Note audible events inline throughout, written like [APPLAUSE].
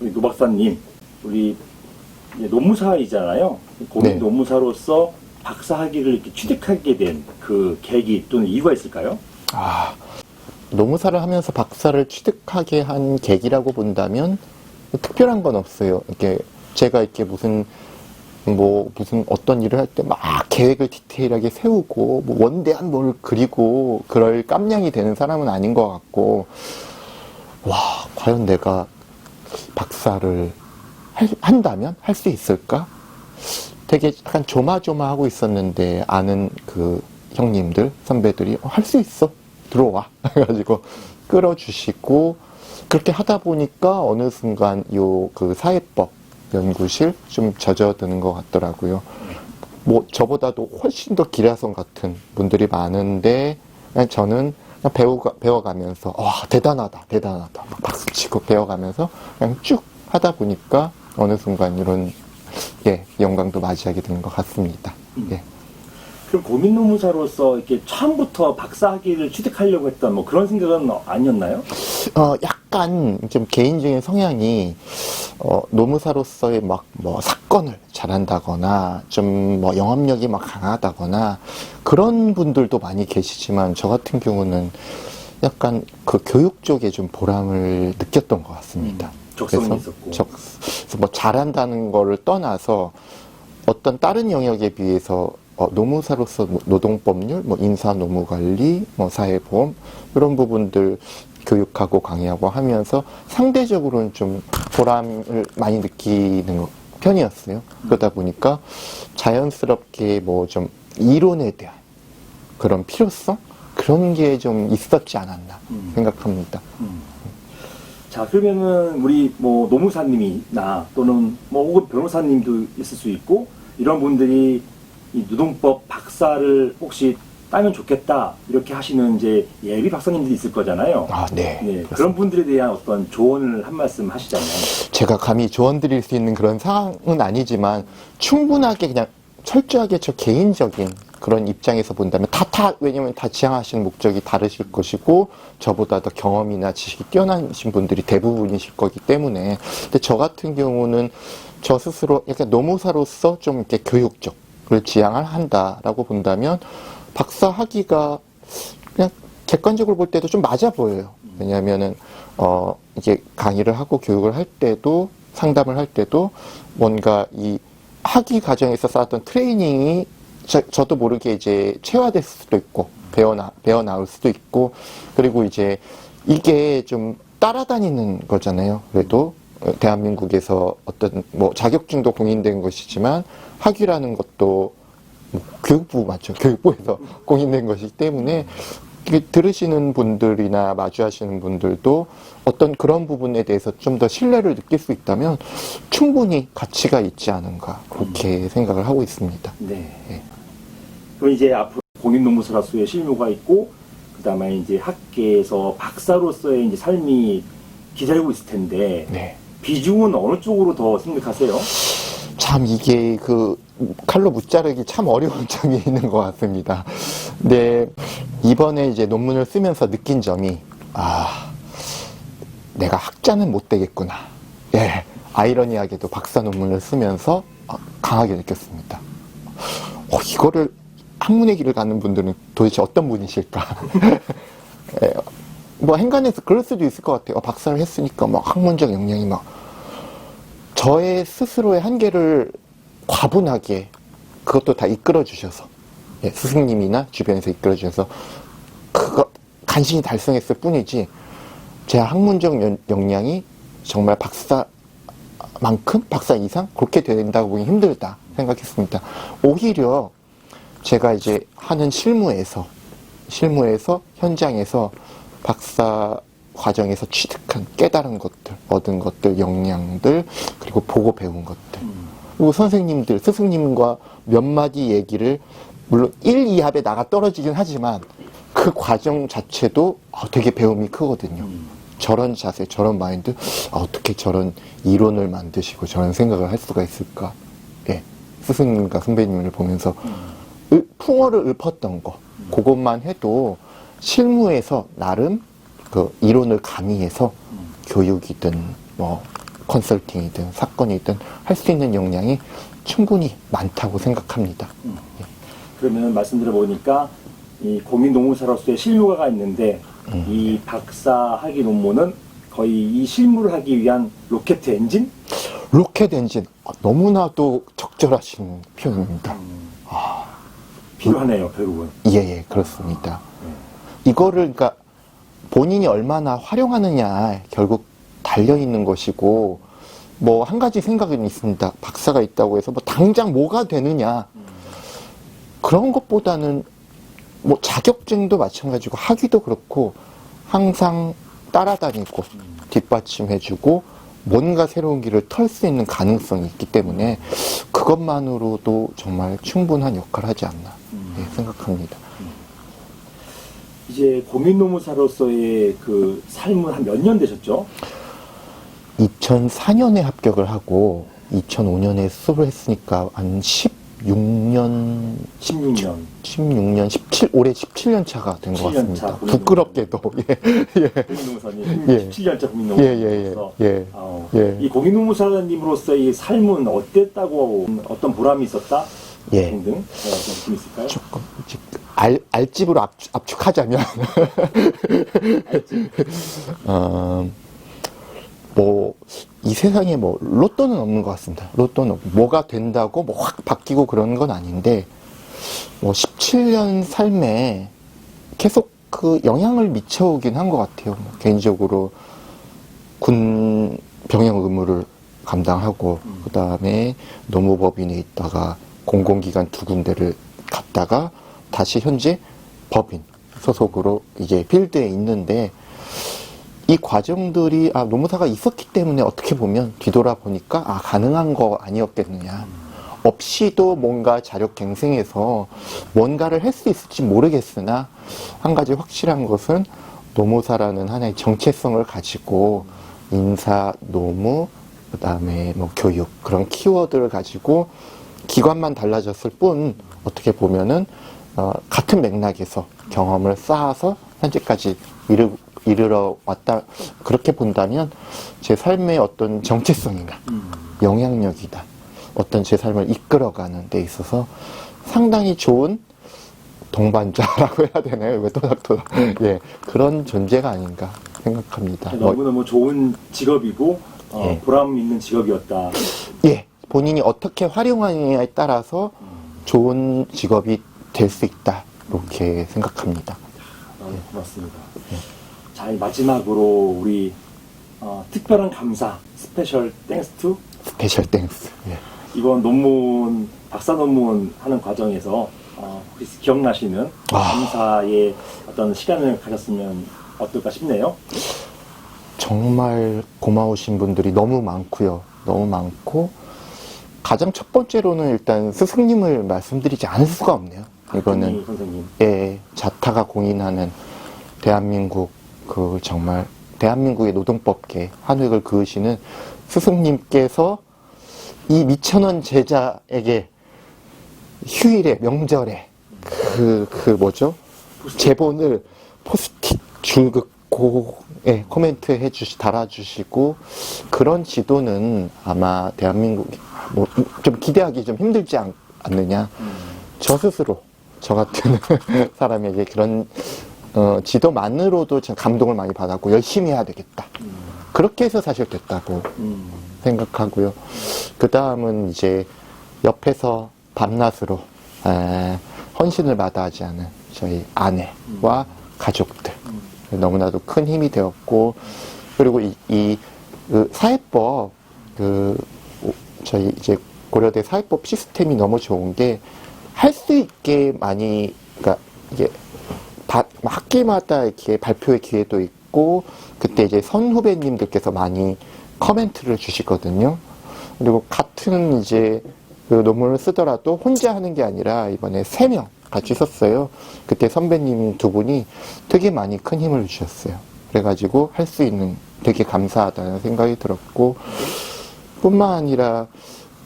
우리 노 박사님, 우리 노무사이잖아요. 고민 네. 노무사로서 박사 학위를 이렇게 취득하게 된 그 계기 또는 이유가 있을까요? 아, 노무사를 하면서 박사를 취득하게 한 계기라고 본다면 특별한 건 없어요. 이게 제가 이렇게 무슨 뭐 무슨 어떤 일을 할 때 막 계획을 디테일하게 세우고 뭐 원대한 뭘 그리고 그럴 깜냥이 되는 사람은 아닌 것 같고 와 과연 내가 박사를 할- 한다면 할 수 있을까? 되게 약간 조마조마하고 있었는데 아는 그 형님들 선배들이 할수 있어 들어와 [LAUGHS] 해가지고 끌어주시고 그렇게 하다 보니까 어느 순간 요 그 사회법 연구실 좀 젖어드는 것 같더라고요. 뭐 저보다도 훨씬 더 기라성 같은 분들이 많은데 저는 배우가, 배워가면서 와 대단하다 대단하다 막 박수치고 배워가면서 그냥 쭉 하다 보니까 어느 순간 이런 예 영광도 맞이하게 되는 것 같습니다. 예. 그럼 고민 노무사로서 이렇게 처음부터 박사 학위를 취득하려고 했던 뭐 그런 생각은 아니었나요? 어, 약간 좀 개인적인 성향이 어, 노무사로서의 막 뭐 사건을 잘한다거나 좀 뭐 영업력이 막 강하다거나 그런 분들도 많이 계시지만 저 같은 경우는 약간 그 교육 쪽에 좀 보람을 느꼈던 것 같습니다. 음, 적성이 그래서 있었고. 적- 그래서 뭐 잘한다는 거를 떠나서 어떤 다른 영역에 비해서 어, 노무사로서 뭐 노동법률, 뭐 인사 노무관리, 뭐 사회보험 이런 부분들 교육하고 강의하고 하면서 상대적으로는 좀 보람을 많이 느끼는 편이었어요. 그러다 보니까 자연스럽게 뭐 좀 이론에 대한 그런 필요성 그런 게 좀 있었지 않았나 음. 생각합니다. 자 그러면은 우리 뭐 노무사님이나 또는 뭐 혹은 변호사님도 있을 수 있고 이런 분들이 이 노동법 박사를 혹시 따면 좋겠다 이렇게 하시는 이제 예비 박사님들이 있을 거잖아요. 아, 네. 네, 그런 분들에 대한 어떤 조언을 한 말씀 하시자면 제가 감히 조언 드릴 수 있는 그런 상황은 아니지만 충분하게 그냥 철저하게 저 개인적인 그런 입장에서 본다면 다, 다, 왜냐면 다 지향하시는 목적이 다르실 것이고 저보다 더 경험이나 지식이 뛰어나신 분들이 대부분이실 거기 때문에 근데 저 같은 경우는 저 스스로 약간 노무사로서 좀 이렇게 교육적 을 지향을 한다라고 본다면 박사 학위가 그냥 객관적으로 볼 때도 좀 맞아 보여요. 왜냐하면은 어 이제 강의를 하고 교육을 할 때도 상담을 할 때도 뭔가 이 학위 과정에서 쌓았던 트레이닝이 저, 저도 모르게 이제 체화될 수도 있고 배워나 배워 나올 수도 있고 그리고 이제 이게 좀 따라다니는 거잖아요. 그래도 어, 대한민국에서 어떤 뭐 자격증도 공인된 것이지만 학위라는 것도 뭐 교육부 맞죠? 교육부에서 [LAUGHS] 공인된 것이기 때문에 들으시는 분들이나 마주하시는 분들도 어떤 그런 부분에 대해서 좀 더 신뢰를 느낄 수 있다면 충분히 가치가 있지 않은가 그렇게 생각을 하고 있습니다. 네. 네. 그럼 이제 앞으로 공인노무사로서의 실무가 있고 그다음에 이제 학계에서 박사로서의 이제 삶이 기다리고 있을 텐데 네. 비중은 어느 쪽으로 더 생각하세요? 참 이게 그 칼로 무자르기 참 어려운 [LAUGHS] 점이 있는 것 같습니다. 근데 이번에 이제 논문을 쓰면서 느낀 점이 아 내가 학자는 못 되겠구나. 예 아이러니하게도 박사 논문을 쓰면서 어, 강하게 느꼈습니다. 어, 이거를 학문의 길을 가는 분들은 도대체 어떤 분이실까? [LAUGHS] 예, 뭐 행간에서 그럴 수도 있을 것 같아요. 어, 박사를 했으니까 막 학문적 역량이 막 저의 스스로의 한계를 과분하게 그것도 다 이끌어 주셔서 예, 스승님이나 주변에서 이끌어 주셔서 그거 간신히 달성했을 뿐이지 제 학문적 연- 역량이 정말 박사만큼 박사 이상 그렇게 된다고 보기 힘들다 생각했습니다. 오히려 제가 이제 하는 실무에서 실무에서 현장에서 박사 과정에서 취득한 깨달은 것들, 얻은 것들, 역량들, 그리고 보고 배운 것들. 그리고 선생님들, 스승님과 몇 마디 얘기를 물론 1, 2합에 나가 떨어지긴 하지만 그 과정 자체도 아, 되게 배움이 크거든요. 저런 자세, 저런 마인드, 아, 어떻게 저런 이론을 만드시고 저런 생각을 할 수가 있을까? 예. 스승님과 선배님을 보면서 을- 풍어를 읊었던 거, 그것만 해도 실무에서 나름 그 이론을 가미해서 교육이든 뭐 컨설팅이든 사건이든 할 수 있는 역량이 충분히 많다고 생각합니다. 그러면 말씀드려 보니까 이 공인 노무사로서의 실무가가 있는데 음. 이 박사 학위 논문은 거의 이 실무를 하기 위한 로켓 엔진? 로켓 엔진 아, 너무나도 적절하신 표현입니다. 필요하네요, 결국은. 예, 예, 그렇습니다. 이거를, 그러니까, 본인이 얼마나 활용하느냐, 결국 달려 있는 것이고, 뭐, 한 가지 생각은 있습니다. 박사가 있다고 해서, 뭐, 당장 뭐가 되느냐, 그런 것보다는, 뭐, 자격증도 마찬가지고, 학위도 그렇고, 항상 따라다니고, 뒷받침해주고, 뭔가 새로운 길을 털 수 있는 가능성이 있기 때문에, 그것만으로도 정말 충분한 역할을 하지 않나, 예, 생각합니다. 이제 공인 노무사로서의 그 삶은 한 몇 년 되셨죠? 2004년에 합격을 하고 2005년에 수업을 했으니까 한 16년 16년. 16년 17 올해 17년 차가 된 것 17년 같습니다. 차 부끄럽게도 예. 예. 공인 노무사님. 예. 17년차 공인 예, 예, 예, 노무사로서. 예. 어, 예. 이 공인 노무사님으로서의 삶은 어땠다고, 어떤 보람이 있었다? 예. 등등. 어, 좀 느낌 있을까요? 조금 이제 알, 알집으로 압, 압축하자면 [LAUGHS] 어, 뭐, 이 세상에 뭐, 로또는 없는 것 같습니다. 로또는 뭐가 된다고 뭐 확 바뀌고 그런 건 아닌데, 뭐, 17년 삶에 계속 그 영향을 미쳐오긴 한 것 같아요. 뭐 개인적으로 군 병영 의무를 감당하고, 그 다음에 노무법인에 있다가 공공기관 두 군데를 갔다가 다시 현재 법인 소속으로 이제 필드에 있는데, 이 과정들이 아 노무사가 있었기 때문에 어떻게 보면 뒤돌아보니까 아 가능한 거 아니었겠느냐. 없이도 뭔가 자력 갱생해서 뭔가를 할 수 있을지 모르겠으나 한 가지 확실한 것은 노무사라는 하나의 정체성을 가지고 인사 노무 그 다음에 뭐 교육 그런 키워드를 가지고 기관만 달라졌을 뿐 어떻게 보면은 어, 같은 맥락에서 경험을 쌓아서 현재까지 이르, 이르러 왔다 그렇게 본다면 제 삶의 어떤 정체성이나 영향력이다 어떤 제 삶을 이끌어가는 데 있어서 상당히 좋은 동반자라고 [LAUGHS] 해야 되나요? 왜 또닥또닥 예 그런 존재가 아닌가 생각합니다. 뭐, 너무너무 좋은 직업이고, 어, 예. 보람 있는 직업이었다. 예 본인이 어떻게 활용하느냐에 따라서 좋은 직업이 될 수 있다 이렇게 생각합니다. 아, 고맙습니다. 자, 이 마지막으로 우리 어, 특별한 감사, 스페셜 땡스 투 스페셜 땡스. 예. 이번 논문, 박사 논문 하는 과정에서 어, 혹시 기억나시는 아. 감사의 어떤 시간을 가졌으면 어떨까 싶네요. 정말 고마우신 분들이 너무 많고요. 너무 많고 가장 첫 번째로는 일단 스승님을 말씀드리지 않을 수가 없네요. 이거는 선생님. 예, 자타가 공인하는 대한민국 그 정말 대한민국의 노동법계 한 획을 그으시는 스승님께서 이 미천원 제자에게 휴일에 명절에 그그 뭐죠? 제본을 포스트잇 줄긋고 예, 코멘트 해주시 달아주시고 그런 지도는 아마 대한민국 뭐 좀 기대하기 좀 힘들지 않, 않느냐. 저 스스로 저 같은 [LAUGHS] 사람에게 그런 어, 지도만으로도 참 감동을 많이 받았고 열심히 해야 되겠다. 그렇게 해서 사실 됐다고 음, 생각하고요. 그 다음은 이제 옆에서 밤낮으로 에, 헌신을 마다하지 않은 저희 아내와 가족들 너무나도 큰 힘이 되었고 그리고 이, 이 그 사회법 그 오- 저희 이제 고려대 사회법 시스템이 너무 좋은 게 할 수 있게 많이 그러니까 이게 바- 학기마다 이렇게 발표의 기회도 있고 그때 이제 선 후배님들께서 많이 커멘트를 주시거든요. 그리고 같은 이제 그 논문을 쓰더라도 혼자 하는 게 아니라 이번에 세 명 같이 썼어요. 그때 선배님 두 분이 되게 많이 큰 힘을 주셨어요. 그래가지고 할 수 있는 되게 감사하다는 생각이 들었고 뿐만 아니라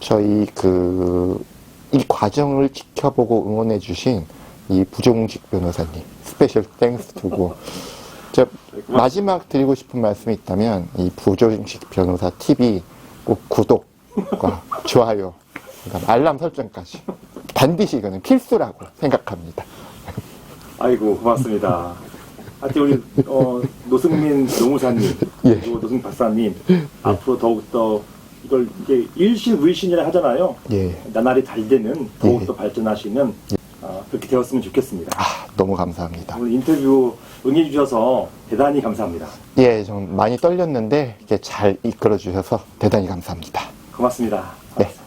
저희 그 이 과정을 지켜보고 응원해 주신 이 부종식 변호사님 스페셜 땡스 두고 저 마지막 드리고 싶은 말씀이 있다면 이 부종식 변호사 TV 꼭 구독과 [LAUGHS] 좋아요, 그다음 알람 설정까지 반드시 이거는 필수라고 생각합니다. 아이고 고맙습니다. 하여튼 우리 어, 노승민 노무사님 예. 그리고 노승민 박사님 앞으로 더욱더 이걸 이게 일신의신이라 하잖아요. 예. 나날이 잘 되는 더욱더 예. 발전하시는 아, 그렇게 되었으면 좋겠습니다. 아, 너무 감사합니다. 오늘 인터뷰 응해주셔서 대단히 감사합니다. 예, 좀 많이 떨렸는데 이렇게 잘 이끌어 주셔서 대단히 감사합니다. 고맙습니다. 네.